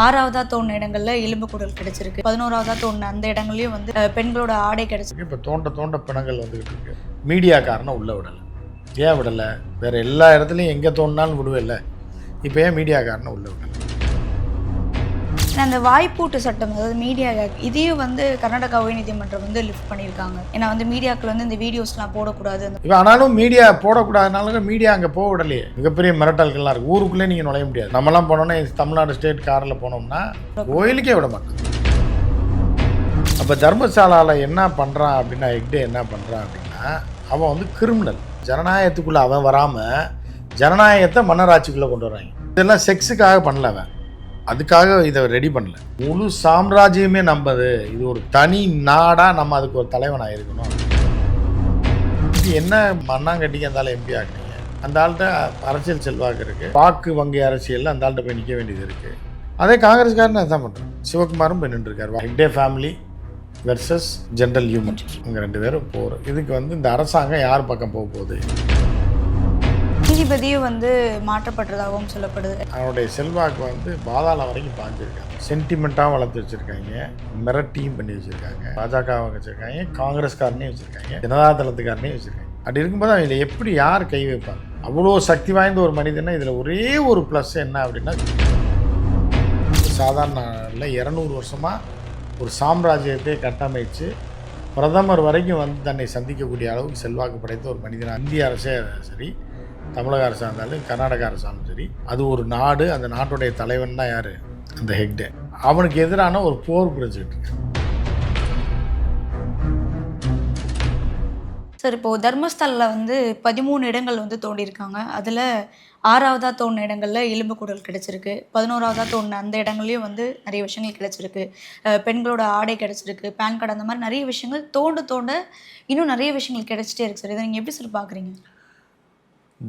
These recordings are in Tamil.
ஆறாவதா தோணுன இடங்கள்ல எலும்பு குடல் கிடைச்சிருக்கு. பதினோராவதா தோணுன அந்த இடங்கள்லயும் வந்து பெண்களோட ஆடை கிடைச்சிருக்கு இப்போ தோண்ட தோண்ட பிணங்கள் வந்துக்கிட்டு இருக்கு. மீடியாக்காரனை உள்ளே விடலை. ஏன் விடலை? வேறு எல்லா இடத்துலையும் எங்கே விடுவே இல்லை இப்போ ஏன் மீடியாக்காரனை உள்ளே விடலை? அந்த வாய்ப்பூட்டு சட்டம் அதாவது மீடியா இதையும் வந்து கர்நாடகா உயர்நீதிமன்றம் வந்து லிஃப்ட் பண்ணியிருக்காங்க. ஏன்னா வந்து மீடியாக்கள் வந்து இந்த வீடியோஸ்லாம் போடக்கூடாது. இப்போ ஆனாலும் மீடியா போடக்கூடாதுனால மீடியா அங்கே போக விடலையே. மிகப்பெரிய மிரட்டல்கள்லாம் இருக்குது ஊருக்குள்ளே நீங்கள் நுழைய முடியாது. நம்மலாம் போனோம்னா தமிழ்நாடு ஸ்டேட் காரில் போனோம்னா கோயிலுக்கே விட மாட்டோம் அப்போ தர்மசாலாவில் என்ன பண்ணுறான் அப்படின்னா எக்டே என்ன பண்ணுறான் அப்படின்னா அவன் வந்து கிரிமினல் ஜனநாயகத்துக்குள்ளே அவன் வராமல் ஜனநாயகத்தை மன்னராட்சிக்குள்ளே கொண்டு வராங்க இதெல்லாம் செக்ஸுக்காக பண்ணல அவன். அதுக்காக இதை ரெடி பண்ணல. முழு சாம்ராஜ்யமே நம்பது. இது ஒரு தனி நாடாக நம்ம அதுக்கு ஒரு தலைவனாக இருக்கணும். என்ன மண்ணாங்கட்டிக்கு அந்த ஆள் எம்பி ஆகிட்டீங்க அந்த ஆள்கிட்ட அரசியல் செல்வாக்கு இருக்கு. வாக்கு வங்கி அரசியலில் அந்த ஆள்கிட்ட போய் நிற்க வேண்டியது இருக்கு. அதே காங்கிரஸ்காரன் அதான் பண்ணுறேன் சிவகுமாரும் போய் நின்றுருக்காரு. Hegde family versus general human இவங்க ரெண்டு பேரும் போகிறோம் இதுக்கு வந்து இந்த அரசாங்கம் யார் பக்கம் போக போகுது? நீதிபதியும் வந்து மாற்றப்பட்டதாகவும் சொல்லப்படுது. அவனுடைய செல்வாக்கு வந்து பாதாளம் வரைக்கும் பாஞ்சிருக்காங்க சென்டிமெண்ட்டாக வளர்த்து வச்சுருக்காங்க. மிரட்டியும் பண்ணி வச்சுருக்காங்க. பாஜகவை வச்சுருக்காங்க. காங்கிரஸ்காரனையும் வச்சுருக்காங்க. ஜனதாதளத்துக்காரனையும் வச்சுருக்காங்க. அப்படி இருக்கும்போது அவங்க இதில் எப்படி யார் கை வைப்பாங்க அவ்வளோ சக்தி வாய்ந்த ஒரு மனிதனா இதில் ஒரே ஒரு ப்ளஸ் என்ன அப்படின்னா சாதாரண இரநூறு வருஷமாக ஒரு சாம்ராஜ்யத்தை கட்டமைச்சு பிரதமர் வரைக்கும் வந்து தன்னை சந்திக்கக்கூடிய அளவுக்கு செல்வாக்கு படைத்த ஒரு மனிதன் இந்திய அரசே சரி தமிழக அரசாக இருந்தாலும் கர்நாடக அரசாலும் சரி அது ஒரு நாடு அந்த நாட்டுடைய தலைவன் தான் யார்? அந்த ஹெக்டே. அவனுக்கு எதிரான ஒரு போர் புரிஞ்சுக்கிட்டு இருக்கு. சார் இப்போது தர்மஸ்தலில் வந்து பதிமூணு இடங்கள் வந்து தோண்டியிருக்காங்க. அதில் ஆறாவதாக தோணுன இடங்களில் எலும்பு குடல் கிடைச்சிருக்கு. பதினோராவதா தோணுன அந்த இடங்கள்லையும் வந்து நிறைய விஷயங்கள் கிடச்சிருக்கு. பெண்களோட ஆடை கிடச்சிருக்கு பேன் கார்டு அந்த மாதிரி நிறைய விஷயங்கள் தோண்ட தோண்ட இன்னும் நிறைய விஷயங்கள் கிடைச்சிட்டே இருக்கு சார். இதை நீங்கள் எப்படி சார் பார்க்குறீங்க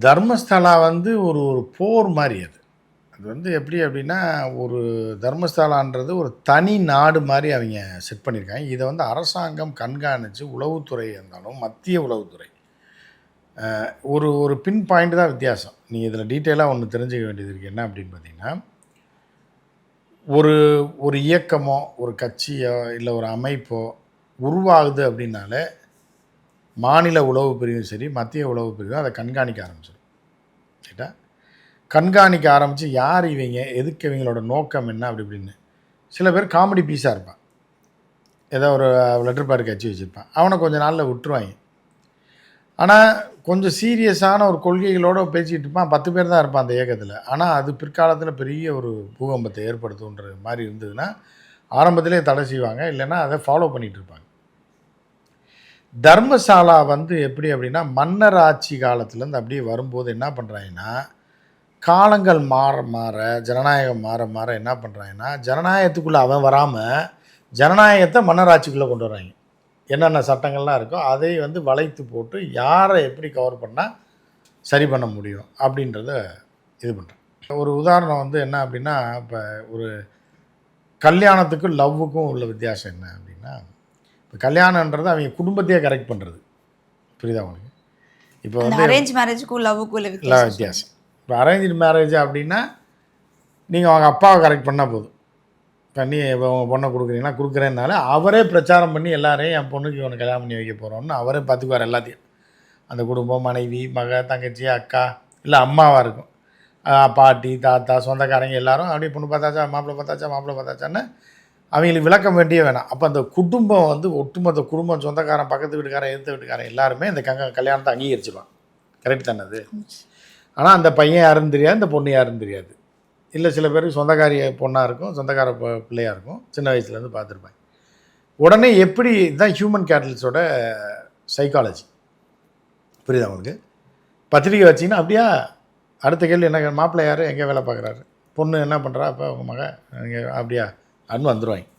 தர்மஸ்தலா வந்து ஒரு ஒரு போர் மாதிரி அது. அது வந்து எப்படி அப்படின்னா ஒரு தர்மஸ்தலான்றது ஒரு தனி நாடு மாதிரி அவங்க செட் பண்ணியிருக்காங்க. இதை வந்து அரசாங்கம் கண்காணித்து உளவுத்துறை இருந்தாலும் மத்திய உளவுத்துறை. ஒரு ஒரு பின் பாயிண்ட் தான் வித்தியாசம். நீங்கள் இதில் டீட்டெயிலாக ஒன்று தெரிஞ்சுக்க வேண்டியது இருக்குது என்ன அப்படின்னு பார்த்தீங்கன்னா ஒரு ஒரு இயக்கமோ ஒரு கட்சியோ இல்லை ஒரு அமைப்போ உருவாகுது அப்படின்னாலே மாநில உளவு பிரிவும் சரி மத்திய உளவு பிரிவும் அதை கண்காணிக்க ஆரம்பிச்சிடும். ரைட்டா கண்காணிக்க ஆரம்பித்து யார் இவங்க எதுக்கு இவங்களோட நோக்கம் என்ன அப்படி இப்படின்னு. சில பேர் காமெடி பீஸாக இருப்பான். ஏதோ ஒரு லெட்டர் பேட் கட்சி வச்சுருப்பான். அவனை கொஞ்ச நாளில் விட்டுருவாங்க. ஆனால் கொஞ்சம் சீரியஸான ஒரு கொள்கைகளோடு பேசிக்கிட்டு இருப்பான். பத்து பேர் தான் இருப்பான் அந்த இயக்கத்தில். ஆனால் அது பிற்காலத்தில் பெரிய ஒரு பூகம்பத்தை ஏற்படுத்துன்ற மாதிரி இருந்ததுன்னா ஆரம்பத்திலே தடை செய்வாங்க. இல்லைன்னா அதை ஃபாலோ பண்ணிகிட்டு இருப்பாங்க. தர்மசாலா வந்து எப்படி அப்படின்னா மன்னர் ஆட்சி காலத்துலேருந்து அப்படியே வரும்போது என்ன பண்ணுறாங்கன்னா காலங்கள் மாற மாற ஜனநாயகம் மாற மாற என்ன பண்ணுறாங்கன்னா ஜனநாயகத்துக்குள்ளே அவன் வராமல் ஜனநாயகத்தை மன்னர் ஆட்சிக்குள்ளே கொண்டு வராங்க என்னென்ன சட்டங்கள்லாம் இருக்கோ அதை வந்து வளைத்து போட்டு யாரை எப்படி கவர் பண்ணால் சரி பண்ண முடியும் அப்படின்றத இது பண்ணுறேன் ஒரு உதாரணம் வந்து என்ன அப்படின்னா இப்போ ஒரு கல்யாணத்துக்கும் லவ்வுக்கும் உள்ள வித்தியாசம் என்ன அப்படின்னா இப்போ கல்யாணன்றது அவங்க குடும்பத்தையே கரெக்ட் பண்ணுறது புரியுதா உங்களுக்கு? இப்போ வந்து அரேஞ்ச் மேரேஜுக்கும் லவ்வுக்கும் உள்ள வித்தியாசம். இப்போ அரேஞ்சு மேரேஜ் அப்படின்னா நீங்கள் அவங்க அப்பாவை கரெக்ட் பண்ணால் போதும். நீ இப்போ உங்கள் பொண்ணை கொடுக்குறீங்கன்னா கொடுக்குறேன்னால அவரே பிரச்சாரம் பண்ணி எல்லாரையும் என் பொண்ணுக்கு இவனை கல்யாணம் பண்ணி வைக்க போகிறோன்னு அவரே பார்த்துக்குவார் எல்லாத்தையும். அந்த குடும்பம் மனைவி மக தங்கச்சி அக்கா இல்லை அம்மாவாக இருக்கும். பாட்டி தாத்தா சொந்தக்காரங்க எல்லாரும் அப்படியே பொண்ணு பார்த்தாச்சா மாப்பிள்ளை பார்த்தாச்சா மாப்பிள்ளை பார்த்தாச்சான்னு அவங்களுக்கு விளக்கம் வேண்டிய வேணாம். அப்போ அந்த குடும்பம் வந்து ஒட்டுமொத்த குடும்பம் சொந்தக்காரன் பக்கத்து வீட்டுக்காரன் எதிர்த்து வீட்டுக்காரன் எல்லாருமே இந்த கங்க கல்யாணத்தை அங்கீகரிச்சிருவான் கரெக்ட் தானே அது? ஆனால் அந்த பையன் யாருன்னு தெரியாது இந்த பொண்ணு யாருன்னு தெரியாது. இல்லை சில பேருக்கு சொந்தக்காரிய பொண்ணாக இருக்கும் சொந்தக்கார பிள்ளையாக இருக்கும் சின்ன வயசுலேருந்து பார்த்துருப்பாங்க. உடனே எப்படி இதுதான் ஹியூமன் கேட்டல்ஸோட சைக்காலஜி புரியுதா உங்களுக்கு? பத்திரிக்கை வச்சிங்கன்னா அப்படியா? அடுத்த கேள்வி என்ன மாப்பிள்ளை யார்? எங்கே வேலை பார்க்குறாரு? பொண்ணு என்ன பண்ணுறா அப்போ உங்கள் மக அப்படியா? அன்னு வந்துடுவாங்க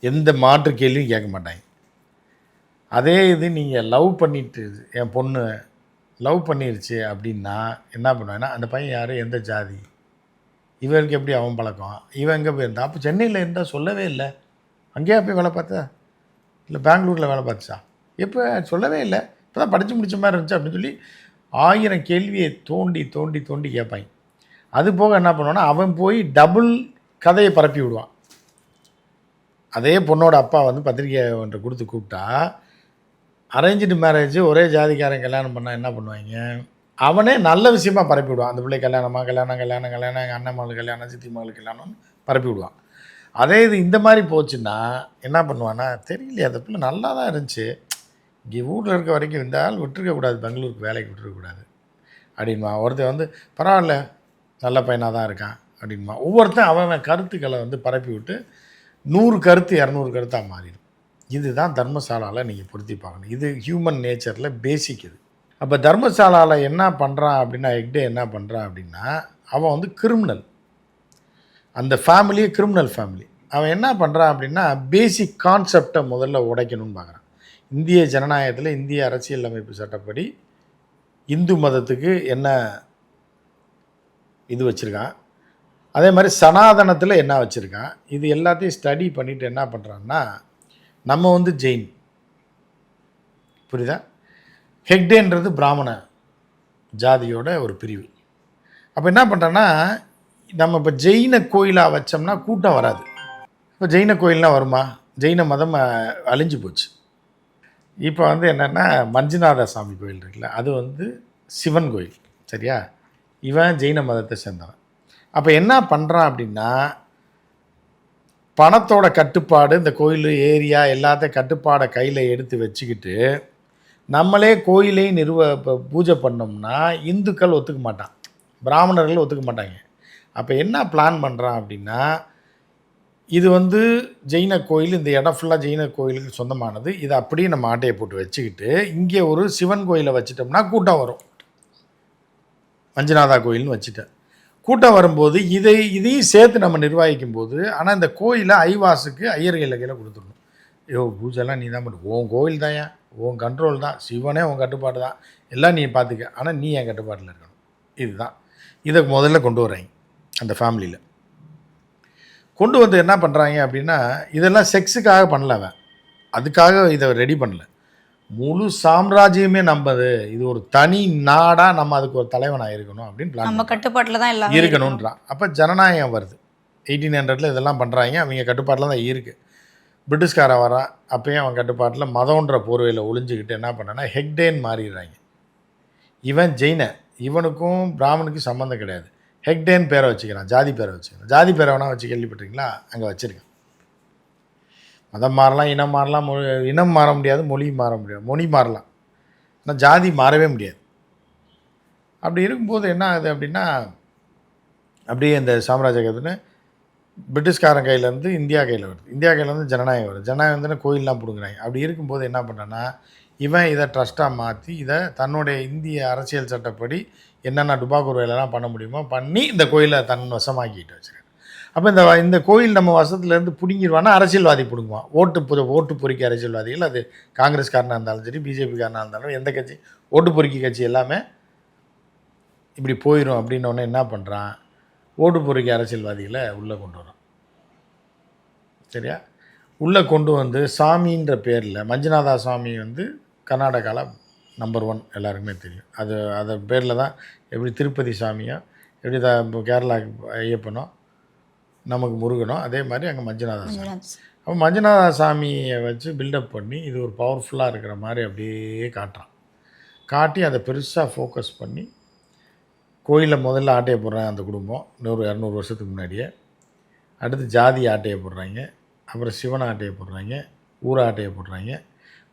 எந்த மாற்று கேள்வியும் கேட்க மாட்டாங்க. அதே இது நீங்கள் லவ் பண்ணிட்டு என் பொண்ணு லவ் பண்ணிருச்சு அப்படின்னா என்ன பண்ணுவேன்னா அந்த பையன் யார்? எந்த ஜாதி? இவருக்கு எப்படி அவன் பழக்கம்? இவன் எங்கே போயிருந்தா அப்போ சென்னையில் இருந்தால் சொல்லவே இல்லை. அங்கேயா போய் வேலை பார்த்தா? இல்லை பெங்களூரில் வேலை பார்த்துச்சா? எப்போ? சொல்லவே இல்லை. இப்போ தான் படித்து முடிச்ச மாதிரி இருந்துச்சு அப்படின்னு சொல்லி ஆயிரம் கேள்வியை தோண்டி தோண்டி தோண்டி கேட்பாங்க. அது போக என்ன பண்ணுவான்னா அவன் போய் டபுள் கதையை பரப்பி விடுவான். அதே பொண்ணோட அப்பா வந்து பத்திரிக்கை ஒன்றை கொடுத்து கூப்பிட்டா அரேஞ்சு மேரேஜ் ஒரே ஜாதிக்காரன் கல்யாணம் பண்ணால் என்ன பண்ணுவாங்க? அவனே நல்ல விஷயமா பரப்பி விடுவான். அந்த பிள்ளை கல்யாணமா? கல்யாணம் கல்யாணம் கல்யாணம் எங்கள் அண்ணன் மகள் கல்யாணம் சித்தி மகள் கல்யாணம்னு பரப்பி விடுவான். அதே இது இந்த மாதிரி போச்சுன்னா என்ன பண்ணுவான்னா தெரியலையே அந்த பிள்ளை நல்லா தான் இருந்துச்சு. இங்கே ஊரில் இருக்க வரைக்கும் இருந்தால் விட்டுருக்கக்கூடாது பெங்களூருக்கு வேலைக்கு விட்டுருக்கக்கூடாது அப்படின்மா ஒருத்தன் வந்து பரவாயில்ல நல்ல பையனாக தான் இருக்கான். அப்படின்மா ஒவ்வொருத்தன் அவன் அவன் கருத்துக்களை வந்து பரப்பி விட்டு நூறு கருத்து இரநூறு கருத்தாக மாறிடும். இதுதான் தர்மசாலாவில் நீங்கள் பொருத்தி பார்க்கணும். இது ஹியூமன் நேச்சரில் பேசிக் இது. அப்போ தர்மசாலாவில் என்ன பண்ணுறான் அப்படின்னா எக்டே என்ன பண்ணுறான் அப்படின்னா அவன் வந்து கிரிமினல் அந்த ஃபேமிலியே கிரிமினல் ஃபேமிலி அவன் என்ன பண்ணுறான் அப்படின்னா பேசிக் கான்செப்டை முதல்ல உடைக்கணும்னு பார்க்குறான். இந்திய ஜனநாயகத்தில் இந்திய அரசியலமைப்பு சட்டப்படி இந்து மதத்துக்கு என்ன இது வச்சுருக்கான்? அதே மாதிரி சனாதனத்தில் என்ன வச்சுருக்கான்? இது எல்லாத்தையும் ஸ்டடி பண்ணிவிட்டு என்ன பண்ணுறான்னா நம்ம வந்து ஜெயின். புரியுதா? ஹெக்டேன்றது பிராமண ஜாதியோட ஒரு பிரிவு. அப்போ என்ன பண்ணுறேன்னா நம்ம இப்போ ஜெயின கோயிலாக வச்சோம்னா கூட்டம் வராது. இப்போ ஜெயின கோயில்னா வருமா? ஜெயின மதம் அழிஞ்சு போச்சு. இப்போ வந்து என்னென்னா மஞ்சுநாத சாமி கோயில் இருக்குல்ல அது வந்து சிவன் கோயில். சரியா? இவன் ஜெயின மதத்தை சேர்ந்தவன். அப்போ என்ன பண்ணுறான் அப்படின்னா பணத்தோட கட்டுப்பாடு இந்த கோயில் ஏரியா எல்லாத்தையும் கட்டுப்பாடை கையில் எடுத்து வச்சுக்கிட்டு நம்மளே கோயிலையும் நிறுவ பூஜை பண்ணோம்னா இந்துக்கள் ஒத்துக்க மாட்டான். பிராமணர்கள் ஒத்துக்க மாட்டாங்க. அப்போ என்ன பிளான் பண்ணுறான் அப்படின்னா இது வந்து ஜெயின கோயில் இந்த இடம் ஃபுல்லாக ஜெயின கோயிலுக்கு சொந்தமானது. இதை அப்படியே நம்ம ஆட்டையை போட்டு வச்சுக்கிட்டு இங்கே ஒரு சிவன் கோயிலை வச்சிட்டோம்னா கூட்டம் வரும். மஞ்சுநாதா கோயில்னு வச்சுட்டேன். கூட்டம் வரும்போது இதை இதையும் சேர்த்து நம்ம நிர்வகிக்கும் போது ஆனால் இந்த கோயிலை ஐவாசுக்கு ஐயர் கையில் கொடுத்துடணும். ஐயோ பூஜைலாம் நீ தான் பண்ணு. உன் கோயில் தான் ஏன்? உன் கண்ட்ரோல் தான். சிவனே உன் கட்டுப்பாடு தான். எல்லாம் நீ பார்த்துக்க ஆனால் நீ என் கட்டுப்பாட்டில் இருக்கணும். இதுதான். இதை முதல்ல கொண்டு வர்றாங்க அந்த ஃபேமிலியில் கொண்டு வந்து என்ன பண்ணுறாங்க அப்படின்னா இதெல்லாம் செக்ஸுக்காக பண்ணல அவன். அதுக்காக இதை ரெடி பண்ணலை. முழு சாம்ராஜ்யமே நம்பது. இது ஒரு தனி நாடாக நம்ம அதுக்கு ஒரு தலைவனாக இருக்கணும் அப்படின்னு பிளான் நம்ம கட்டுப்பாட்டில் தான் எல்லாம் இருக்கணுன்றான் அப்போ ஜனநாயகம் வருது. எயிட்டீன் ஹண்ட்ரடில் இதெல்லாம் பண்ணுறாங்க அவங்க கட்டுப்பாட்டில் தான் இருக்குது பிரிட்டிஷ்காரன் வரான் அப்பயும் அவன் கட்டுப்பாட்டில் மதம்ன்ற போர்வையில் ஒளிஞ்சுக்கிட்டு என்ன பண்ணான்னா ஹெக்டேன் மாறிடுறாங்க. இவன் ஜெயின. இவனுக்கும் பிராமணுக்கும் சம்மந்தம் கிடையாது. ஹெக்டேன் பேரை வச்சுக்கிறான். ஜாதி பேரை வச்சுக்கிறான். ஜாதி பேரை வேணா வச்சு கேள்விப்பட்டிருக்கீங்களா? அங்கே வச்சுருக்கேன். மதம் மாறலாம் இனம் மாறலாம் மொழி இனம் மாற முடியாது மொழி மாற முடியாது. மொழி மாறலாம். ஆனால் ஜாதி மாறவே முடியாது. அப்படி இருக்கும்போது என்ன ஆகுது அப்படின்னா அப்படியே இந்த சாம்ராஜ்யத்துன்னு பிரிட்டிஷ்காரன் கையிலேருந்து இந்தியா கையில் வருது. இந்தியா கையிலேருந்து ஜனநாயகம் வருது. ஜனநாயகம் வந்து கோயிலெலாம் பிடுங்குறாங்க. அப்படி இருக்கும்போது என்ன பண்ணுறான்னா இவன் இதை ட்ரஸ்ட்டாக மாற்றி இதை தன்னுடைய இந்திய அரசியல் சட்டப்படி என்னென்ன டுபாக்கூர் வேலைலாம் பண்ண முடியுமோ பண்ணி இந்த கோயிலை தன் வசமாக்கிட்டு வச்சுருக்கேன். அப்போ இந்த இந்த கோயில் நம்ம வசத்துலேருந்து பிடுங்கிடுவான்னா அரசியல்வாதி பிடுங்குவான். ஓட்டு பொ ஓட்டு பொறிக்க அரசியல்வாதிகள் அது காங்கிரஸ்காரனாக இருந்தாலும் சரி பிஜேபிக்காரனாக இருந்தாலும் எந்த கட்சி ஓட்டு பொறிக்கை கட்சி எல்லாமே இப்படி போயிடும் அப்படின்னோடனே என்ன பண்ணுறான் ஓட்டு பொறுக்கி அரசியல்வாதிகளை உள்ளே கொண்டு வரான் சரியா? உள்ளே கொண்டு வந்து சாமின்ற பேரில் மஞ்சுநாதா சாமி வந்து கர்நாடகாவில் நம்பர் ஒன் எல்லாருக்குமே தெரியும். அது அதை பேரில் தான் எப்படி திருப்பதி சாமியோ எப்படி த இப்போ கேரளா ஐயப்பனோ நமக்கு முருகனோ அதே மாதிரி அங்கே மஞ்சுநாதா சாமி. அப்போ மஞ்சுநாதா சாமியை வச்சு பில்டப் பண்ணி இது ஒரு பவர்ஃபுல்லாக இருக்கிற மாதிரி அப்படியே காட்டுறான். காட்டி அதை பெருசாக ஃபோக்கஸ் பண்ணி கோயிலில் முதல்ல ஆட்டையை போடுறாங்க அந்த குடும்பம் நூறு இரநூறு வருஷத்துக்கு முன்னாடியே. அடுத்து ஜாதி ஆட்டையை போடுறாங்க அப்புறம் சிவன் ஆட்டையை போடுறாங்க ஊர் ஆட்டையை போடுறாங்க.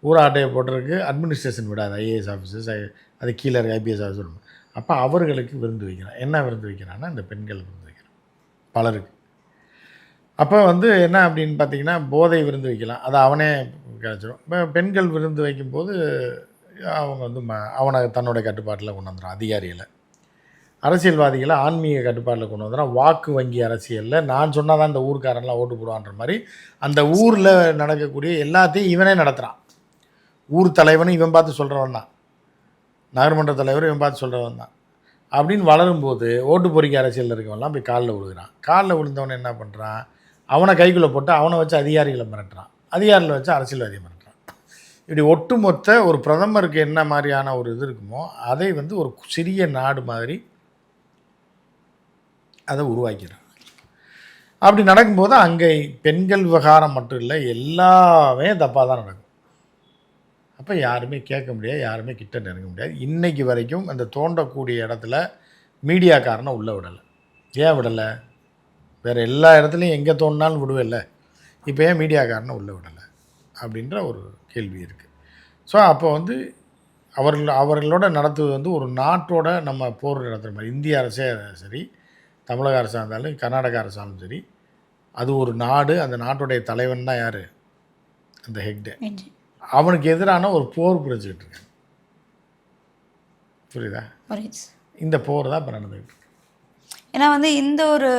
ஊர் ஆட்டையை போடுறதுக்கு அட்மினிஸ்ட்ரேஷன் விடாது ஐஏஎஸ் ஆஃபீஸர்ஸ் அது கீழே இருக்க ஐபிஎஸ் ஆஃபீஸர் அப்போ அவர்களுக்கு விருந்து வைக்கிறான். என்ன விருந்து வைக்கிறான்னா இந்த பெண்கள் விருந்து வைக்கிறான். பலருக்கு. அப்போ வந்து என்ன அப்படின்னு பார்த்தீங்கன்னா போதை விருந்து வைக்கலாம். அது அவனே கிடச்சிடும் இப்போ பெண்கள் விருந்து வைக்கும்போது அவங்க வந்து ம அவனை தன்னோட கட்டுப்பாட்டில் கொண்டு வந்துடும் அதிகாரிகளை. அரசியல்வாதிகளை ஆன்மீக கட்டுப்பாட்டில் கொண்டு வந்துடும் வாக்கு வங்கி அரசியலில் நான் சொன்னால் தான் இந்த ஊர்க்காரன்லாம் ஓட்டு போடுவான்ற மாதிரி அந்த ஊரில் நடக்கக்கூடிய எல்லாத்தையும் இவனே நடத்துகிறான் ஊர் தலைவனும் இவன் பார்த்து சொல்கிறவன் தான். நகர்மன்ற தலைவரும் இவன் பார்த்து சொல்கிறவன் தான். அப்படின்னு வளரும்போது ஓட்டு பொறிக்கை அரசியலில் இருக்கவன்லாம் போய் காலில் விழுகிறான் காலில் விழுந்தவன் என்ன பண்ணுறான் அவனை கைக்குள்ளே போட்டு அவனை வச்சு அதிகாரிகளை மிரட்டுறான். அதிகாரிகளை வச்சு அரசியல்வாதியை மிரட்டுறான். இப்படி ஒட்டுமொத்த ஒரு பிரதமருக்கு என்ன மாதிரியான ஒரு இது இருக்குமோ அதை வந்து ஒரு சிறிய நாடு மாதிரி அதை உருவாக்கிறான் அப்படி நடக்கும்போது அங்கே பெண்கள் விவகாரம் மட்டும் இல்லை எல்லாமே தப்பாக தான் நடக்கும். அப்போ யாருமே கேட்க முடியாது யாருமே கிட்ட நெருங்க முடியாது. இன்றைக்கு வரைக்கும் அந்த தோண்டக்கூடிய இடத்துல மீடியாக்காரனை உள்ளே விடலை. ஏன் விடலை? வேறு எல்லா இடத்துலையும் எங்கே தோண்டினாலும் விடுவில்ல. இப்போ ஏன் மீடியாக்காரனை உள்ளே விடலை? அப்படின்ற ஒரு கேள்வி இருக்குது ஸோ அப்போ வந்து அவர்கள் அவர்களோட நடத்துவது வந்து ஒரு நாட்டோட நம்ம போர் நடத்துகிற மாதிரி இந்திய அரசே சரி தமிழக அரசாக இருந்தாலும் கர்நாடக அரசாலும் சரி அது ஒரு நாடு அந்த நாட்டுடைய தலைவன் தான் யார்? அந்த ஹெக்டே. அவனுக்கு எதிரான ஒரு போர் புரிஞ்சுக்கிட்டு இருக்காங்க. புரியுதா. இந்த போர் தான் இப்போ நடந்துகிட்டு இருக்கு. ஏன்னா வந்து இந்த ஒரு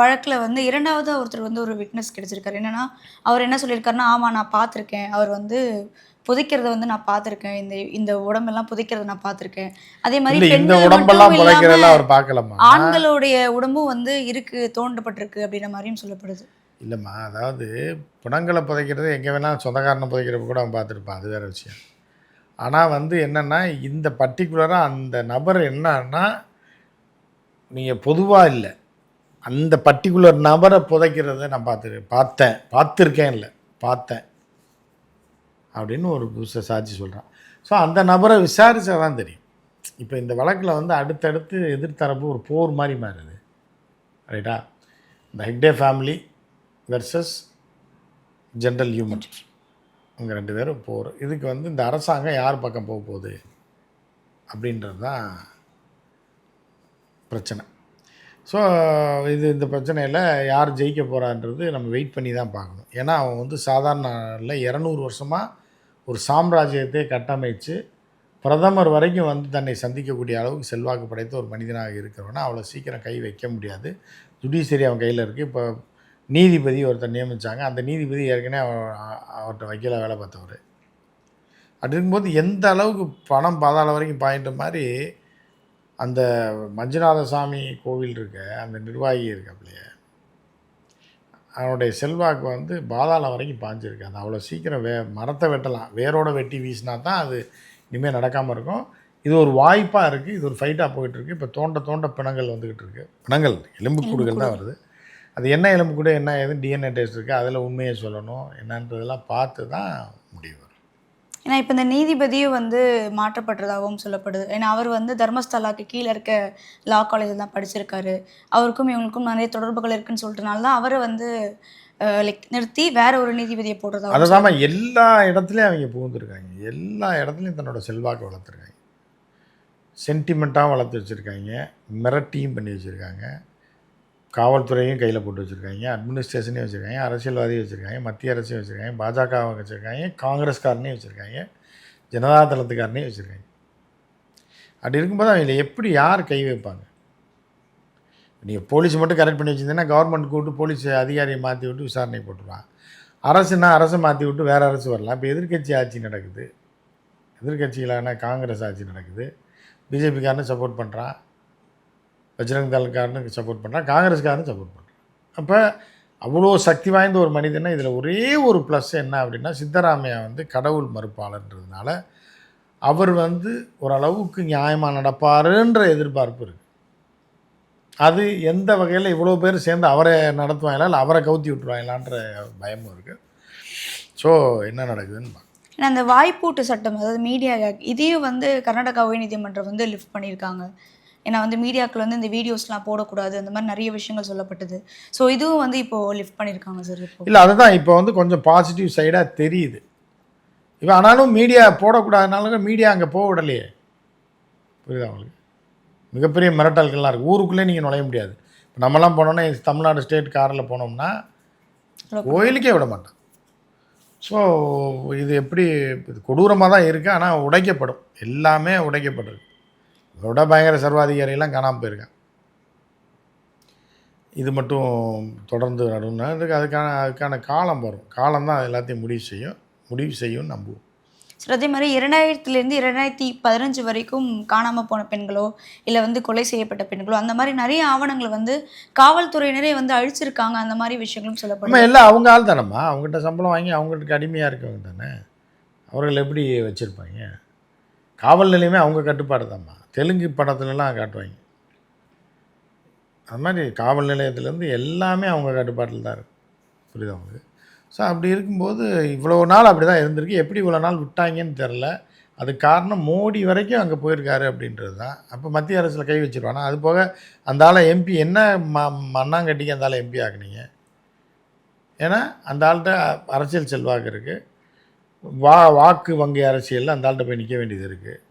வழக்கில் வந்து இரண்டாவது ஒருத்தர் வந்து ஒரு விட்னஸ் கிடைச்சிருக்காரு. என்னன்னா அவர் என்ன சொல்லியிருக்காருன்னா ஆமாம் நான் பார்த்துருக்கேன். அவர் வந்து புதைக்கிறத வந்து நான் பார்த்துருக்கேன். இந்த இந்த உடம்பெல்லாம் புதைக்கிறத நான் பார்த்துருக்கேன். அதே மாதிரி இந்த உடம்பெல்லாம் புதைக்கிறதெல்லாம் அவர் பார்க்கலாமா ஆண்களுடைய உடம்பும் வந்து இருக்கு தோண்டப்பட்டிருக்கு அப்படின்ற மாதிரியும் சொல்லப்படுது. இல்லைம்மா அதாவது பிணங்களை புதைக்கிறது எங்கே வேணாலும் சொந்தக்காரனை புதைக்கிறப்ப கூட அவன் பார்த்துருப்பான். அது வேறு விஷயம். ஆனால் வந்து என்னென்னா இந்த பர்டிகுலராக அந்த நபர் என்னன்னா நீங்கள் பொதுவாக இல்லை. அந்த பர்டிகுலர் நபரை புதைக்கிறத நான் பார்த்து பார்த்தேன். பார்த்துருக்கேன் இல்லை. பார்த்தேன். அப்படின்னு ஒரு புதுசை சாட்சி சொல்கிறான் ஸோ அந்த நபரை விசாரித்தா தான் தெரியும். இப்போ இந்த வழக்கில் வந்து அடுத்தடுத்து எதிர்த்தரப்பு ஒரு போர் மாதிரி மாறுது. ரைட்டா இந்த Hegde family versus general human இவங்க ரெண்டு பேரும் போர். இதுக்கு வந்து இந்த அரசாங்கம் யார் பக்கம் போக போகுது? அப்படின்றது தான் பிரச்சனை. ஸோ இது இந்த பிரச்சனையில் யார் ஜெயிக்க போகிறான்றது நம்ம வெயிட் பண்ணி தான் பார்க்கணும். ஏன்னா அவன் வந்து சாதாரண இல்லை இரநூறு வருஷமாக ஒரு சாம்ராஜ்யத்தை கட்டமைச்சு பிரதமர் வரைக்கும் வந்து தன்னை சந்திக்கக்கூடிய அளவுக்கு செல்வாக்கு படைத்த ஒரு மனிதனாக இருக்கிறவனா அவ்வளோ சீக்கிரம் கை வைக்க முடியாது. ஜுடிஷியரி அவன் கையில் இருக்குது இப்போ நீதிபதி ஒருத்தர் நியமித்தாங்க அந்த நீதிபதி ஏற்கனவே அவர் அவர்கிட்ட வக்கீலாக வேலை பார்த்தவர். அப்படி இருக்கும்போது எந்த அளவுக்கு பணம் பாதாள வரைக்கும் பாயின்ற மாதிரி அந்த மஞ்சுநாத சாமி கோவில் இருக்க அந்த நிர்வாகி இருக்காப்லையே அவனுடைய செல்வாக்கு வந்து பாதாளம் வரைக்கும் பாஞ்சிருக்கு அது அவ்வளோ சீக்கிரம் வே மரத்தை வெட்டலாம். வேரோட வெட்டி வீசினா தான் அது இனிமேல் நடக்காமல் இருக்கும். இது ஒரு வாய்ப்பாக இருக்குது இது ஒரு ஃபைட்டாக போயிட்டுருக்கு இப்போ தோண்ட தோண்ட பிணங்கள் வந்துக்கிட்டு இருக்கு. பிணங்கள் எலும்புக்கூடுகள் தான் வருது. அது என்ன எலும்புக்கூடு என்ன ஏது டிஎன்ஏ டெஸ்ட் இருக்குது அதில் உண்மையை சொல்லணும். என்னன்றதெல்லாம் பார்த்து தான் முடிவு ஏன்னா இப்போ இந்த நீதிபதியும் வந்து மாற்றப்பட்டதாகவும் சொல்லப்படுது. ஏன்னா அவர் வந்து தர்மஸ்தலாக்கு கீழே இருக்க லா காலேஜில் தான் படிச்சிருக்காரு. அவருக்கும் இவங்களுக்கும் நிறைய தொடர்புகள் இருக்குன்னு சொல்லிட்டனால தான் அவரை வந்து லைக் நிறுத்தி வேற ஒரு நீதிபதியை போடுறதாகவும் அதை தான் எல்லா இடத்துலையும் அவங்க புகுந்துருக்காங்க. எல்லா இடத்துலையும் தன்னோட செல்வாக்கை வளர்த்துருக்காங்க. சென்டிமெண்ட்டாகவும் வளர்த்து வச்சுருக்காங்க. மிரட்டியும் பண்ணி வச்சுருக்காங்க. காவல்துறையும் கையில் போட்டு வச்சுருக்காங்க அட்மினிஸ்ட்ரேஷனையும் வச்சுருக்காங்க அரசியல்வாதியும் வச்சுருக்காங்க மத்திய அரசையும் வச்சுருக்காங்க பாஜகவை வச்சுருக்காங்க காங்கிரஸ்காரனையும் வச்சுருக்காங்க ஜனதா தளத்துக்காரனையும் வச்சுருக்காங்க. அப்படி இருக்கும்போது அவங்கள எப்படி யார் கை வைப்பாங்க? நீங்கள் போலீஸ் மட்டும் கரெக்ட் பண்ணி வச்சுருந்தீங்கன்னா கவர்மெண்ட் கூப்பிட்டு போலீஸ் அதிகாரியை மாற்றி விட்டு விசாரணை போட்டுருவான் அரசுனா அரசை மாற்றி விட்டு வேறு அரசு வரலாம். இப்போ எதிர்க்கட்சி ஆட்சி நடக்குது. எதிர்க்கட்சிகளான காங்கிரஸ் ஆட்சி நடக்குது. பிஜேபிக்காரனு சப்போர்ட் பண்ணுறான் பஜ்ரங் தளக்காரனுக்கு சப்போர்ட் பண்ணுறான் காங்கிரஸ்காரனு சப்போர்ட் பண்ணுறான் அப்போ அவ்வளோ சக்தி வாய்ந்த ஒரு மனிதனை இதில் ஒரே ஒரு ப்ளஸ் என்ன அப்படின்னா சித்தராமையா வந்து கடவுள் மறுப்பாளன்றதுனால அவர் வந்து ஓரளவுக்கு நியாயமாக நடப்பாருன்ற எதிர்பார்ப்பு இருக்குது அது எந்த வகையில் இவ்வளோ பேர் சேர்ந்து அவரை நடத்துவாங்களா இல்லை அவரை கவுத்தி விட்டுருவாங்களான்ற பயமும் இருக்குது ஸோ என்ன நடக்குதுன்னு ஏன்னா அந்த வாய்ப்பூட்டு சட்டம் அதாவது மீடியா இதையும் வந்து கர்நாடகா உயர்நீதிமன்றம் வந்து லிஃப்ட் பண்ணியிருக்காங்க. ஏன்னா வந்து மீடியாக்கள் வந்து இந்த வீடியோஸ்லாம் போடக்கூடாது அந்த மாதிரி நிறைய விஷயங்கள் சொல்லப்பட்டது. ஸோ இதுவும் வந்து இப்போ லிஃப்ட் பண்ணியிருக்காங்க சார் இப்போ. இல்லை அதுதான் இப்போ வந்து கொஞ்சம் பாசிட்டிவ் சைடாக தெரியுது. இப்போ ஆனாலும் மீடியா போடக்கூடாதுனாலும் மீடியா அங்கே போக விடலையே. புரியுதா உங்களுக்கு? மிகப்பெரிய மிரட்டல்கள்லாம் இருக்குது ஊருக்குள்ளே நீங்கள் நுழைய முடியாது. இப்போ நம்மலாம் போனோம்னா தமிழ்நாடு ஸ்டேட் காரில் போனோம்னா கோயிலுக்கே விட மாட்டான் ஸோ இது எப்படி இது கொடூரமாக தான் இருக்குது ஆனால் உடைக்கப்படும். எல்லாமே உடைக்கப்படுது இதோட பயங்கர சர்வாதிகாரியெல்லாம் காணாமல் போயிருக்கான் இது மட்டும் தொடர்ந்து அதுக்கு அதுக்கான அதுக்கான காலம் வரும். காலம் தான் எல்லாத்தையும் முடிவு செய்யும். முடிவு செய்யும் நம்புவோம். சார் அதே மாதிரி இரண்டாயிரத்துலேருந்து இரண்டாயிரத்தி பதினஞ்சு வரைக்கும் காணாமல் போன பெண்களோ இல்லை வந்து கொலை செய்யப்பட்ட பெண்களோ அந்த மாதிரி நிறைய ஆவணங்களை வந்து காவல்துறையினரே வந்து அழிச்சிருக்காங்க. அந்த மாதிரி விஷயங்களும் நம்ம சொல்லப்படுது எல்லாம் அவங்க ஆள் தானம்மா. அவங்ககிட்ட சம்பளம் வாங்கி அவங்ககிட்ட அடிமையாக இருக்கவங்க தானே. அவர்கள் எப்படி வச்சுருப்பாங்க? காவல் நிலையமே அவங்க கட்டுப்பாடு தான்மா தெலுங்கு படத்துலலாம் காட்டுவாங்க. அது மாதிரி காவல் நிலையத்துலேருந்து எல்லாமே அவங்க கட்டுப்பாட்டில் தான் இருக்குது புரியுதா உங்களுக்கு? ஸோ அப்படி இருக்கும்போது இவ்வளோ நாள் அப்படி தான் இருந்திருக்கு. எப்படி இவ்வளோ நாள் விட்டாங்கன்னு தெரில. அது காரணம் மோடி வரைக்கும் அங்கே போயிருக்காரு அப்படின்றது தான். அப்போ மத்திய அரசில் கை வச்சுருவானா? அது போக அந்த ஆளை எம்பி என்ன ம மண்ணாங்கட்டிக்கு அந்த ஆளை எம்பி ஆக்குனீங்க? ஏன்னா அந்த ஆள்கிட்ட அரசியல் செல்வாக்கு இருக்குது வா வாக்கு வங்கி அரசியலில் அந்த ஆள்கிட்ட போய் நிற்க வேண்டியது இருக்குது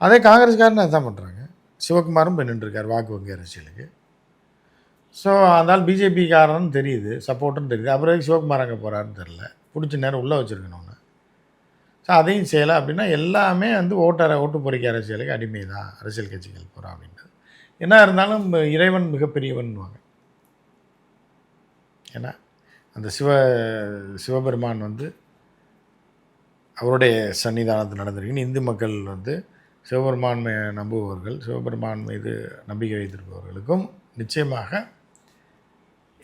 அதே காங்கிரஸ்காரன் அதான் பண்ணுறாங்க சிவகுமாரும் போய் நின்றுருக்கார் வாக்கு வங்கி அரசியலுக்கு. ஸோ அதனால் ஆள் பிஜேபிக்காரன்னு தெரியுது சப்போர்ட்டுன்னு தெரியுது. அப்புறம் சிவகுமார் அங்கே போகிறாருன்னு தெரில பிடிச்ச நேரம் உள்ளே வச்சுருக்கணும்னு ஸோ அதையும் செய்யலை அப்படின்னா எல்லாமே வந்து ஓட்டர ஓட்டு பொறிக்க அரசியலுக்கு அடிமை தான் அரசியல் கட்சிகள் போகிறோம் அப்படின்றது. என்ன இருந்தாலும் இறைவன் மிகப்பெரியவன்வாங்க ஏன்னா அந்த சிவ சிவபெருமான் வந்து அவருடைய சன்னிதானத்தில் நடந்திருக்குன்னு இந்து மக்கள் வந்து சிவபெருமான்மை நம்புபவர்கள் சிவபெருமான் மீது நம்பிக்கை வைத்திருப்பவர்களுக்கும் நிச்சயமாக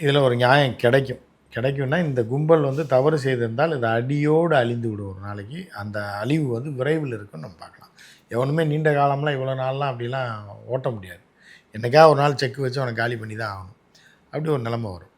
இதில் ஒரு நியாயம் கிடைக்கும். கிடைக்கும்னா இந்த கும்பல் வந்து தவறு செய்திருந்தால் இது அடியோடு அழிந்து விடும் ஒரு நாளைக்கு. அந்த அழிவு வந்து விரைவில் இருக்குன்னு நம்ம பார்க்கலாம். எவனுமே நீண்ட காலம்லாம் இவ்வளோ நாள்லாம் அப்படிலாம் ஓட்ட முடியாது. என்னைக்கா ஒரு நாள் செக் வச்சு அவனை காலி பண்ணி தான் ஆகணும். அப்படி ஒரு நிலமை வரும்.